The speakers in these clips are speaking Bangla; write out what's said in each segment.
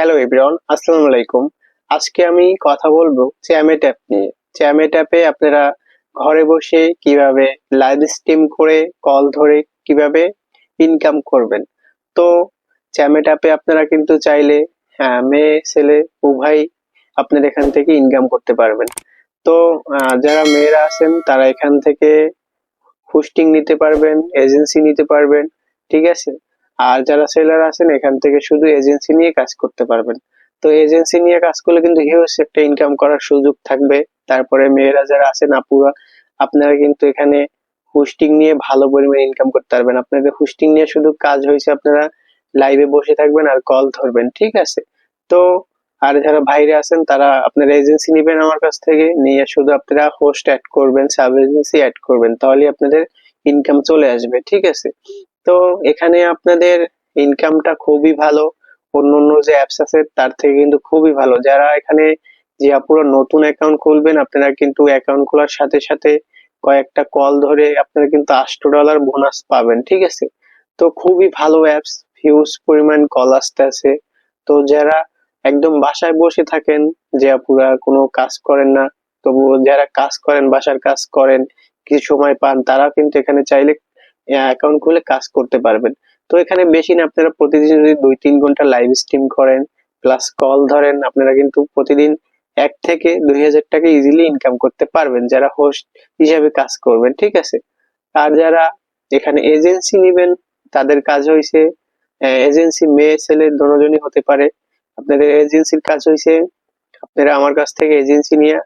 হ্যালো এভরিওয়ান আসসালামু আলাইকুম আজকে আমি কথা বলব চ্যামেট অ্যাপ নিয়ে। চ্যামেট অ্যাপে আপনারা ঘরে বসে কীভাবে লাইভ স্ট্রিম করে কল ধরে কীভাবে ইনকাম করবেন। তো চ্যামেট অ্যাপে আপনারা কিন্তু চাইলে হ্যাঁ মেয়ে, ছেলে, উভয় আপনার এখান থেকে ইনকাম করতে পারবেন। তো যারা মেয়েরা আছেন, তারা এখান থেকে হোস্টিং নিতে পারবেন এজেন্সি নিতে পারবেন, ঠিক আছে? আর যারা সেলার আছেন, এখান থেকে শুধু এজেন্সি নিয়ে কাজ করতে পারবেন। তো এজেন্সি নিয়ে কাজ করলে কিন্তু হিউজ একটা ইনকাম করার সুযোগ থাকবে। তারপরে মেয়েরা যারা আছেন, আপুরা, আপনারা কিন্তু এখানে হোস্টিং নিয়ে ভালো পরিমাণে ইনকাম করতে পারবেন। আপনাদের হোস্টিং নিয়ে শুধু কাজ হয়েছে আপনারা লাইভে বসে থাকবেন আর কল ধরবেন, ঠিক আছে? তো আর যারা বাইরে আছেন, তারা আপনারা এজেন্সি নেবেন আমার কাছ থেকে। নিয়ে শুধু আপনারা হোস্ট অ্যাড করবেন সাব এজেন্সি অ্যাড করবেন। তাহলে আপনাদের ইনকাম চলে আসবে, ঠিক আছে? তো এখানে আপনাদের ইনকামটা খুবই ভালো। অন্য অন্য যে অ্যাপস আছে, তার থেকে কিন্তু খুবই ভালো। যারা এখানে যে আপুরা নতুন অ্যাকাউন্ট খুলবেন, আপনারা কিন্তু অ্যাকাউন্ট খোলার সাথে সাথে কয়েকটা কল ধরে আপনারা কিন্তু আটশো ডলার বোনাস পাবেন, ঠিক আছে? তো খুবই ভালো অ্যাপস হিউজ পরিমাণ কল আসতে আছে তো যারা একদম বাসায় বসে থাকেন, যে আপুরা কোনো কাজ করেন না তবু যারা কাজ করেন, বাসার কাজ করেন কিছু সময় পান তারা কিন্তু এখানে চাইলে অ্যাকাউন্ট খুলে কাজ করতে পারবেন। তো এখানে বেশি না, আপনারা প্রতিদিন যদি দুই তিন ঘণ্টা লাইভ স্ট্রিম করেন প্লাস কল ধরেন, আপনারা কিন্তু প্রতিদিন এক থেকে দুই হাজার টাকা ইজিলি ইনকাম করতে পারবেন, যারা হোস্ট হিসাবে কাজ করবেন, ঠিক আছে? আর যারা এখানে এজেন্সি নেবেন, তাদের কাজ হয়েছে এজেন্সি মেয়ে, ছেলে দুজনই হতে পারে। আপনাদের এজেন্সির কাজ হয়েছে আপনারা আমার কাছ থেকে এজেন্সি নিয়ে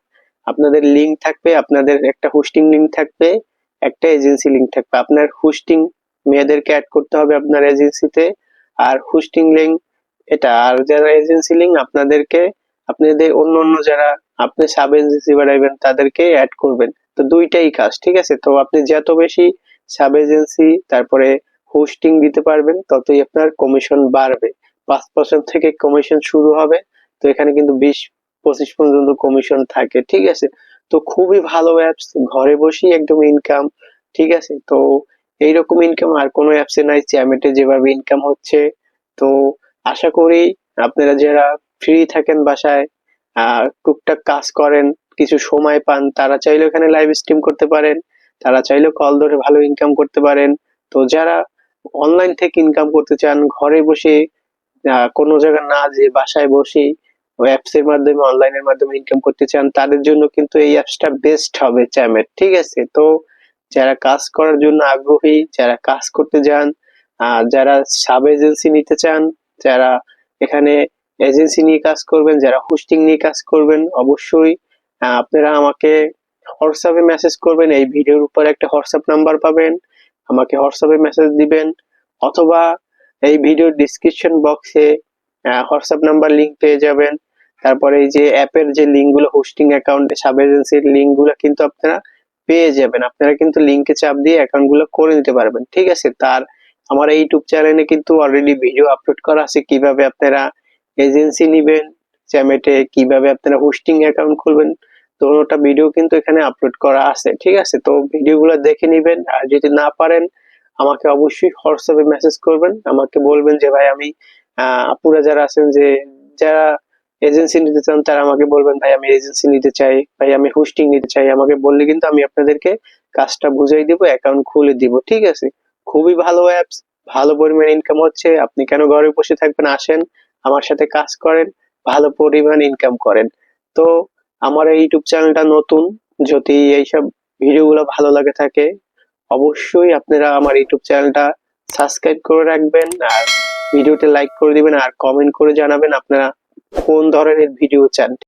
আপনাদের লিঙ্ক থাকবে, আপনাদের একটা হোস্টিং লিঙ্ক থাকবে, একটা এজেন্সি লিঙ্ক থাকবে। আপনার হোস্টিং মেয়েদেরকে অ্যাড করতে হবে আপনার এজেন্সিতে আর হোস্টিং লিঙ্ক এটা, আর যারা এজেন্সি লিঙ্ক আপনাদেরকে, আপনাদের অন্য অন্য যারা, আপনি সাব এজেন্সি বাড়াইবেন তাদেরকে অ্যাড করবেন। তো দুইটাই কাজ, ঠিক আছে? তো আপনি যত বেশি সাব এজেন্সি তারপরে হোস্টিং দিতে পারবেন, ততই আপনার কমিশন বাড়বে। পাঁচ পার্সেন্ট থেকে কমিশন শুরু হবে। তো এখানে কিন্তু বিশ পঁচিশ পর্যন্ত কমিশন থাকে, ঠিক আছে? তো খুবই ভালো অ্যাপস ঘরে বসেই একদম ইনকাম ঠিক আছে? তো এইরকম ইনকাম আর কোনো অ্যাপসে নাই চ্যামেটে যেভাবে ইনকাম হচ্ছে। তো আশা করি আপনারা যারা ফ্রি থাকেন বাসায় টুকটাক কাজ করেন, কিছু সময় পান, তারা চাইলে এখানে লাইভ স্ট্রিম করতে পারেন, তারা চাইলে কল ধরে ভালো ইনকাম করতে পারেন। তো যারা অনলাইন থেকে ইনকাম করতে চান, ঘরে বসে কোনো জায়গায় না যে বাসায় বসেই অ্যাপস এর মাধ্যমে অনলাইনের মাধ্যমে ইনকাম করতে চান, তাদের জন্য কিন্তু এই অ্যাপসটা বেস্ট হবে চ্যামের ঠিক আছে? তো যারা কাজ করার জন্য আগ্রহী, যারা কাজ করতে যান যারা সাব এজেন্সি নিতে চান, যারা এখানে এজেন্সি নিয়ে কাজ করবেন, যারা হোস্টিং নিয়ে কাজ করবেন, অবশ্যই আপনারা আমাকে হোয়াটসঅ্যাপে মেসেজ করবেন, এই ভিডিওর উপর একটা হোয়াটসঅ্যাপ নাম্বার পাবেন, আমাকে হোয়াটসঅ্যাপে মেসেজ দিবেন, অথবা এই ভিডিওর ডিসক্রিপশন বক্সে হোয়াটসঅ্যাপ নাম্বার লিঙ্ক পেয়ে যাবেন। তারপরে এই যে অ্যাপের যে লিঙ্কগুলো হোস্টিং অ্যাকাউন্ট সাব এজেন্সির লিঙ্কগুলো কিন্তু আপনারা পেয়ে যাবেন। আপনারা কিন্তু লিঙ্কে চাপ দিয়ে অ্যাকাউন্টগুলো করে নিতে পারবেন। ঠিক আছে? তার আমার এই ইউটিউব চ্যানেলে কিন্তু অলরেডি ভিডিও আপলোড করা আছে। কীভাবে আপনারা এজেন্সি নিবেন চ্যামেটে কীভাবে আপনারা হোস্টিং অ্যাকাউন্ট খুলবেন, দোনোটা ভিডিও কিন্তু এখানে আপলোড করা আছে। ঠিক আছে? তো ভিডিওগুলো দেখে নিবেন। আর যদি না পারেন, আমাকে অবশ্যই হোয়াটসঅ্যাপে মেসেজ করবেন। আমাকে বলবেন যে, ভাই, আমি আপুরা যারা আছেন যে যারা এজেন্সি নিতে চান, তারা আমাকে বলবেন, ভাই, আমি এজেন্সি নিতে চাই, ভাই, আমি হোস্টিং নিতে চাই। আমাকে বললে কিন্তু আমি আপনাদেরকে কাজটা বুঝাই দিব অ্যাকাউন্ট খুলে দিব, ঠিক আছে? খুবই ভালো অ্যাপস ভালো পরিমাণ ইনকাম হচ্ছে। আপনি কেন ঘরে বসে থাকবেন? আসেন, আমার সাথে কাজ করেন, ভালো পরিমাণ ইনকাম করেন। তো আমার এই ইউটিউব চ্যানেলটা নতুন, যদি এইসব ভিডিওগুলো ভালো লাগে থাকে, অবশ্যই আপনারা আমার ইউটিউব চ্যানেলটা সাবস্ক্রাইব করে রাখবেন। আর ভিডিওতে লাইক করে দিবেন আর কমেন্ট করে জানাবেন আপনারা কোন ধরনের ভিডিও চান।